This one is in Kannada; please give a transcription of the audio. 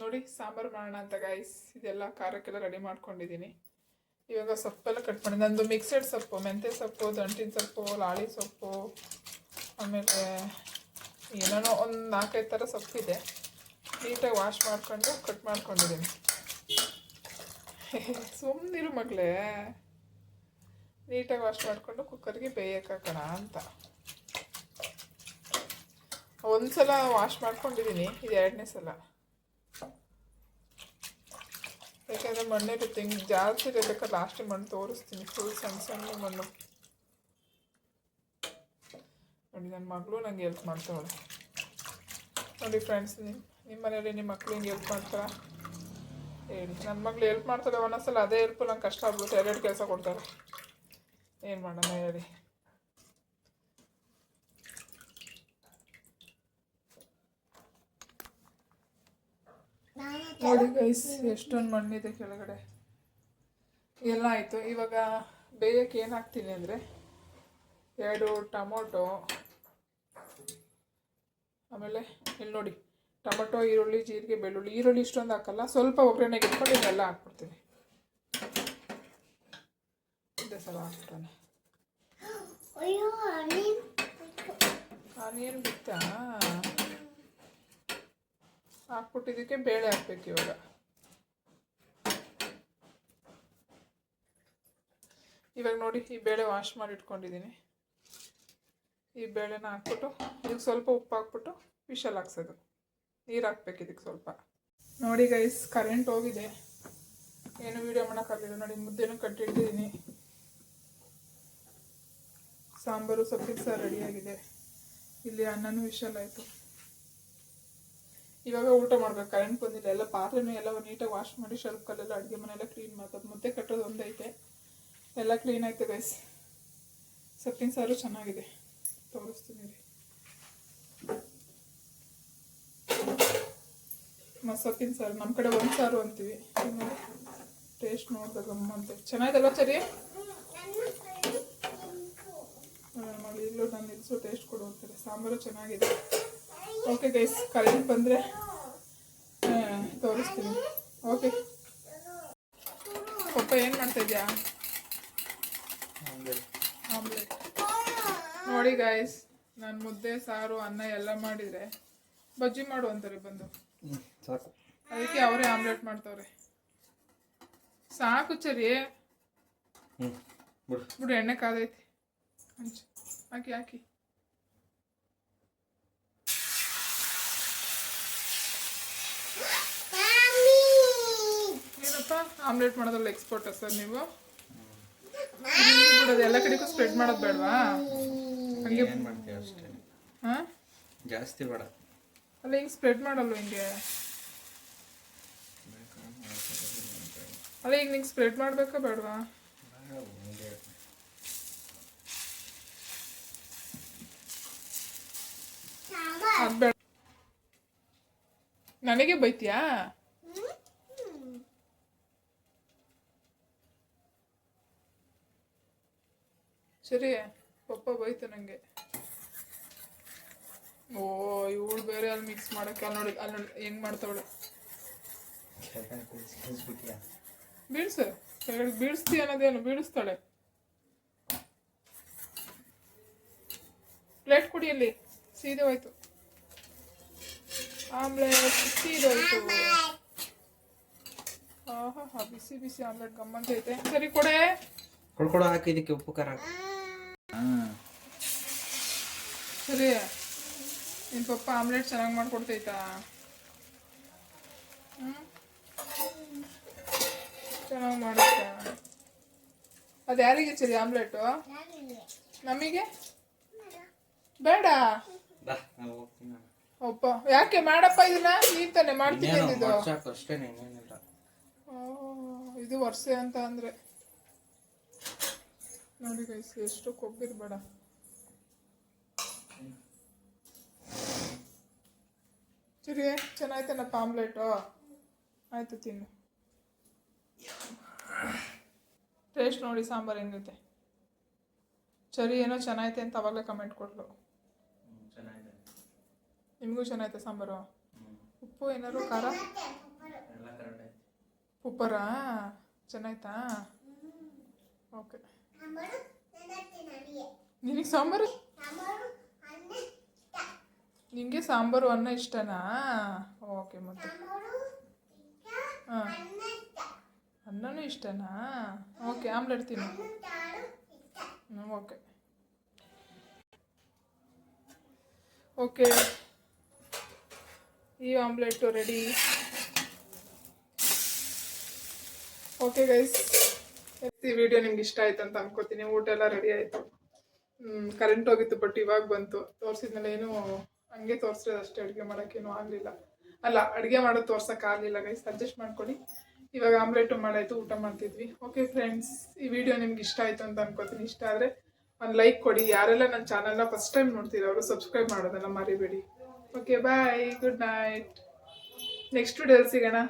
ನೋಡಿ, ಸಾಂಬಾರು ಮಾಡೋಣ ಅಂತ ಗೈಸ್ ಇದೆಲ್ಲ ಖಾರಕ್ಕೆಲ್ಲ ರೆಡಿ ಮಾಡ್ಕೊಂಡಿದ್ದೀನಿ ಇವಾಗ ಸೊಪ್ಪೆಲ್ಲ ಕಟ್ ಮಾಡಿ, ನಂದು ಮಿಕ್ಸೆಡ್ ಸೊಪ್ಪು, ಮೆಂತ್ಯ ಸೊಪ್ಪು, ದಂಟಿನ ಸೊಪ್ಪು, ಲಾಳಿ ಸೊಪ್ಪು, ಆಮೇಲೆ ಏನೇನೋ ಒಂದು ನಾಲ್ಕೈದು ಥರ ಸೊಪ್ಪಿದೆ ನೀಟಾಗಿ ವಾಶ್ ಮಾಡ್ಕೊಂಡು ಕಟ್ ಮಾಡ್ಕೊಂಡಿದ್ದೀನಿ ಸುಮ್ಮನಿರು ಮಗಳೇ. ನೀಟಾಗಿ ವಾಶ್ ಮಾಡಿಕೊಂಡು ಕುಕ್ಕರ್ಗೆ ಬೇಯಕ್ಕೆ ಹಾಕೋಣ ಅಂತ. ಒಂದು ಸಲ ವಾಶ್ ಮಾಡ್ಕೊಂಡಿದ್ದೀನಿ ಇದು ಎರಡನೇ ಸಲ. ಯಾಕಂದರೆ ಮಣ್ಣೆ ಹಿಂಗೆ ಜಾಸ್ತಿ ಇರಬೇಕು ಲಾಸ್ಟ್ ಮಣ್ಣು ತೋರಿಸ್ತೀನಿ ಫುಲ್ ಸಣ್ಣ ಸಣ್ಣ ಮಣ್ಣು ನೋಡಿ ನನ್ನ ಮಗಳು ನಂಗೆ ಹೆಲ್ಪ್ ಮಾಡ್ತಾವಳೆ ನೋಡಿ ಫ್ರೆಂಡ್ಸ್ ನಿಮ್ಮ ನಿಮ್ಮ ಮನೇಲಿ ನಿಮ್ಮ ಮಕ್ಳು ಹಿಂಗೆ ಹೆಲ್ಪ್ ಮಾಡ್ತಾರ? ಹೇಳಿ. ನನ್ನ ಮಗಳು ಹೆಲ್ಪ್ ಮಾಡ್ತಾರೆ ಒಂದೊಂದ್ಸಲ ಅದೇ ಹೆಲ್ಪ್ ನಂಗೆ ಕಷ್ಟ ಆಗ್ಬಿಡುತ್ತೆ ಎರಡು ಕೆಲಸ ಕೊಡ್ತಾರೆ. ಏನು ಮಾಡೋಣ, ಹೇಳಿ. ನೋಡಿ ಗೈಸ್ ಎಷ್ಟೊಂದು ಮಣ್ಣಿದೆ ಕೆಳಗಡೆ. ಎಲ್ಲ ಆಯಿತು. ಇವಾಗ ಬೇಯಕ್ಕೆ ಏನು ಹಾಕ್ತೀನಿ ಅಂದರೆ ಎರಡು ಟೊಮೊಟೊ ಆಮೇಲೆ ಇಲ್ಲಿ ನೋಡಿ ಟೊಮೊಟೊ ಈರುಳ್ಳಿ ಜೀರಿಗೆ ಬೆಳ್ಳುಳ್ಳಿ ಈರುಳ್ಳಿ ಇಷ್ಟೊಂದು ಹಾಕಲ್ಲ ಸ್ವಲ್ಪ ಒಗ್ಗರಣೆಗೆ ಇಟ್ಕೊಂಡು ಇದೆಲ್ಲ ಹಾಕ್ಬಿಡ್ತೀನಿ. ಇದೇ ಸಲ ಹಾಕ್ಬಿಟ್ಟೆ ಅಯ್ಯೋ ನೀನ್ ಆನಿಯನ್ ಬಿತ್ತಾ? ಹಾಕ್ಬಿಟ್ಟಿದ್ದಕ್ಕೆ ಬೇಳೆ ಹಾಕ್ಬೇಕು ಇವಾಗ. ಇವಾಗ ನೋಡಿ, ಈ ಬೇಳೆ ವಾಶ್ ಮಾಡಿ ಇಟ್ಕೊಂಡಿದ್ದೀನಿ. ಈ ಬೇಳೆನ ಹಾಕ್ಬಿಟ್ಟು, ಇದಕ್ಕೆ ಸ್ವಲ್ಪ ಉಪ್ಪು ಹಾಕ್ಬಿಟ್ಟು ವಿಶಲ್ ಹಾಕ್ಸೋದು. ನೀರು ಹಾಕ್ಬೇಕು ಇದಕ್ಕೆ ಸ್ವಲ್ಪ. ನೋಡಿ ಗೈಸ್ ಕರೆಂಟ್ ಹೋಗಿದೆ. ಏನು ವೀಡಿಯೋ ಮಾಡೋಕ್ಕಾಗಲಿಲ್ಲ ನೋಡಿ, ಮುದ್ದೆನೂ ಕಟ್ಟಿಟ್ಟಿದ್ದೀನಿ ಸಾಂಬಾರು ಸೊಪ್ಪಿಗೆ ಸಹ ರೆಡಿಯಾಗಿದೆ ಇಲ್ಲಿ ಅನ್ನನೂ ವಿಶಲ್ ಆಯಿತು. ಇವಾಗ ಊಟ ಮಾಡ್ಬೇಕು ಕರೆಂಟ್ ಬಂದಿಲ್ಲ. ಎಲ್ಲ ಪಾತ್ರೆನೂ ಎಲ್ಲ ನೀಟಾಗಿ ವಾಶ್ ಮಾಡಿ ಶೆಲ್ಫ್ ಕಲ್ಲೆಲ್ಲ ಅಡುಗೆ ಮನೆಯೆಲ್ಲ ಕ್ಲೀನ್ ಮಾಡೋದು ಮುದ್ದೆ ಕಟ್ಟೋದು ಒಂದೈತೆ. ಎಲ್ಲ ಕ್ಲೀನ್ ಆಯ್ತು ಗೈಸ್ ಸೊಪ್ಪಿನ ಸಾರು ಚೆನ್ನಾಗಿದೆ. ತೋರಿಸ್ತೀನಿ ರೀ ಸೊಪ್ಪಿನ ಸಾರು. ನಮ್ಮ ಕಡೆ ಒಂದು ಸಾರು ಅಂತೀವಿ. ಟೇಸ್ಟ್ ನೋಡಿದಾಗ ಅಂತ ಚೆನ್ನಾಗಿದಲ್ಲ ಸರಿ ಇಲ್ಲೂ ನಾನು ನಿಲ್ಲಿಸೋ ಟೇಸ್ಟ್ ಕೊಡು ಅಂತಾರೆ ಸಾಂಬಾರು ಚೆನ್ನಾಗಿದೆ. ಓಕೆ ಗೈಸ್ ಕರೆಂಟ್ ಬಂದರೆ ತೋರಿಸ್ತೀನಿ. ಓಕೆ ಪಪ್ಪ ಏನು ಮಾಡ್ತಾಯಿದ್ಯಾ ಆಮ್ಲೆಟ್. ನೋಡಿ ಗಾಯ್ಸ್ ನಾನು ಮುದ್ದೆ ಸಾರು ಅನ್ನ ಎಲ್ಲ ಮಾಡಿದರೆ ಬಜ್ಜಿ ಮಾಡು ಅಂತಾರೆ ಬಂದು. ಸಾಕು. ಅದಕ್ಕೆ ಅವರೇ ಆಮ್ಲೆಟ್ ಮಾಡ್ತವ್ರೆ. ಸಾಕು ಚರಿ. ಬಿಡು. ಬಿಡು ಎಣ್ಣೆ ಕಾದೈತಿ. ಹಂಚು ಹಾಕಿ ಹಾಕಿ. ಆಮ್ಲೆಟ್ ಮಾಡೋದ್ರಲ್ಲಿ ಎಕ್ಸ್ಪರ್ಟ್ ಸರ್ ನೀವು? ಬಿಡೋದು ಎಲ್ಲ ಕಡೆಗೂ ಸ್ಪ್ರೆಡ್ ಮಾಡೋದು ಬೇಡವಾ? ಹಂಗೆ ಏನು ಮಾಡ್ತೀವಿ ಅಷ್ಟೇ? ಹಾಂ? ಜಾಸ್ತಿ ಬೇಡ. ಅಲ್ಲ ಹಿಂಗೆ ಸ್ಪ್ರೆಡ್ ಮಾಡಲ್ವ ಹಿಂಗೆ? ಅಲ್ಲ ಈಗ ನಿಂಗೆ ಸ್ಪ್ರೆಡ್ ಮಾಡಬೇಕಾ ಬೇಡವಾ? ಅದು ಬೇಡ. ನನಗೆ ಬೈತೀಯಾ? ಸರಿ, ಪಪ್ಪ ಬೈತು ನಂಗೆ. ಓ, ಇವಳು ಬೇರೆ ಅಲ್ಲಿ ಮಿಕ್ಸ್ ಮಾಡಕ್ಕೆ, ಅಲ್ಲಿ ನೋಡಿ ಅಲ್ಲಿ ನೋಡಿ, ಹೆಂಗ್ ಮಾಡ್ತಾವಳು. ಬೀಳ್ಸು ಕೆಳಗಡೆ ಬೀಳಿಸ್ತಿ ಅನ್ನೋದೇನು, ಬೀಳಿಸ್ತಾಳೆ. ಪ್ಲೇಟ್ ಕೊಡಿ ಅಲ್ಲಿ, ಸೀದೆ ಹೋಯ್ತು. ಆಮ್ಲೆಟ್ ಸೀದೋಯ್ತು ಹಾ ಬಿಸಿ ಬಿಸಿ ಆಮ್ಲೆಟ್ ಗಮ್ಮಂತ ಐತೆ. ಸರಿ, ಕೊಡೆ. ಕೊಡ್ಕೊಡ ಹಾಕಿ ಇದಕ್ಕೆ ಉಪ್ಪು ಖಾರ ಹಾಂ ನಿನ್ ಪಪ್ಪ ಆಮ್ಲೆಟ್ ಚೆನ್ನಾಗಿ ಮಾಡ್ಕೊಡ್ತೈತಾ? ಹ್ಮ್? ಚೆನ್ನಾಗಿ ಮಾಡುತ್ತಾ. ಅದು ಯಾರಿಗೆ ಚರಿ ಆಮ್ಲೆಟು? ನಮಗೆ? ಬೇಡ. ಒಪ್ಪ ಯಾಕೆ ಮಾಡಪ್ಪ ಇದನ್ನ? ನೀನ್ ತಾನೆ ಮಾಡ್ತೀನಿ ಆ, ಇದು ವರ್ಷ ಅಂತ ಅಂದ್ರೆ. ನೋಡಿ ಗೈಸ್ ಎಷ್ಟು ಕೊಬ್ಬಿರ್ಬೇಡ. ಸರಿ ಚೆನ್ನಾಯ್ತೇನಪ್ಪ ಆಮ್ಲೆಟು ಆಯಿತು ತಿನ್ನು. ಟೇಸ್ಟ್ ನೋಡಿ ಸಾಂಬಾರು ಹೆಂಗೈತೆ. ಚರಿ ಏನೋ ಚೆನ್ನಾಗೈತೆ ಅಂತ ಅವಾಗಲೇ ಕಮೆಂಟ್ ಚೆನ್ನಾಗಿದೆ ನಿಮಗೂ ಚೆನ್ನಾಗೈತೆ ಸಾಂಬಾರು? ಉಪ್ಪು ಏನಾದ್ರು ಖಾರ? ಉಪ್ಪರಾ ಚೆನ್ನಾಯ್ತಾ? ಓಕೆ. ನನಗೆ ಸಾಂಬಾರು? ನಿನಗೆ ಸಾಂಬಾರು, ಅನ್ನ ಇಷ್ಟನಾ? ಓಕೆ ಮತ್ತೆ. ಹಾಂ. ಅನ್ನ ಅನ್ನನೂ ಇಷ್ಟನಾ? ಓಕೆ, ಆಮ್ಲೆಟ್ ತಿನ್ನು. ಓಕೆ. ಓಕೆ. ಈ ಆಮ್ಲೆಟು ರೆಡಿ. Okay guys. ಈ ವಿಡಿಯೋ ನಿಮ್ಗೆ ಇಷ್ಟ ಆಯ್ತು ಅಂತ ಅನ್ಕೋತೀನಿ. ಊಟ ಎಲ್ಲ ರೆಡಿ ಆಯಿತು. ಕರೆಂಟ್ ಹೋಗಿತ್ತು ಬಟ್ ಇವಾಗ ಬಂತು. ತೋರಿಸಿದ್ಮೇಲೆ ಏನು ಹಂಗೆ ತೋರಿಸಿದ್ರೆ ಅಷ್ಟೇ, ಅಡುಗೆ ಮಾಡೋಕ್ಕೇನು ಆಗಲಿಲ್ಲ. ಅಲ್ಲ, ಅಡುಗೆ ಮಾಡೋದು ತೋರ್ಸೋಕ್ಕಾಗಲಿಲ್ಲ ಗೈಸ್ ಅಡ್ಜಸ್ಟ್ ಮಾಡ್ಕೊಳ್ಳಿ. ಇವಾಗ ಆಮ್ಲೆಟು ಮಾಡಾಯಿತು, ಊಟ ಮಾಡ್ತಿದ್ವಿ. ಓಕೆ ಫ್ರೆಂಡ್ಸ್ ಈ ವಿಡಿಯೋ ನಿಮ್ಗೆ ಇಷ್ಟ ಆಯಿತು ಅಂತ ಅನ್ಕೋತೀನಿ. ಇಷ್ಟ ಆದರೆ ಒಂದು ಲೈಕ್ ಕೊಡಿ. ಯಾರೆಲ್ಲ ನನ್ನ ಚಾನಲ್ನ ಫಸ್ಟ್ ಟೈಮ್ ನೋಡ್ತೀರ ಅವರು ಸಬ್ಸ್ಕ್ರೈಬ್ ಮಾಡೋದನ್ನ ಮರಿಬೇಡಿ. Okay bye good night next video ಸಿಗೋಣ?